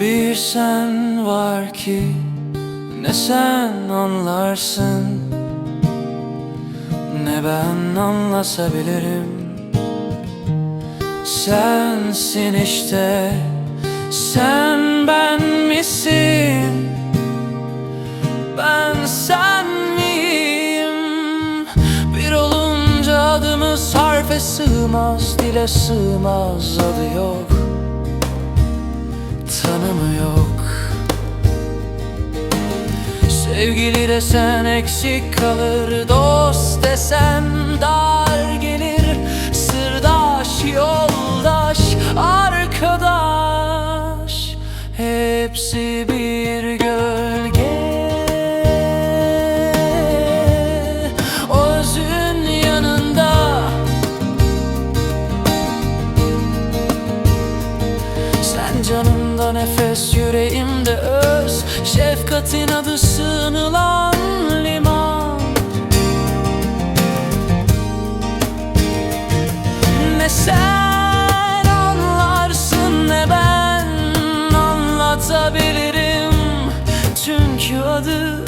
Bir sen var ki ne sen anlarsın Ne ben anlasabilirim. Sensin işte sen ben misin? Harfe sığmaz Dile sığmaz adı yok Tanımı yok. Sevgili desen eksik kalır Dost desen dar gelir. Sırdaş, yoldaş, arkadaş Hepsi bir canımda nefes yüreğimde öz. Şefkatin adı sığınılan liman. Ne sen anlarsın ne ben anlatabilirim. Çünkü adı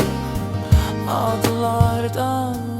adlardan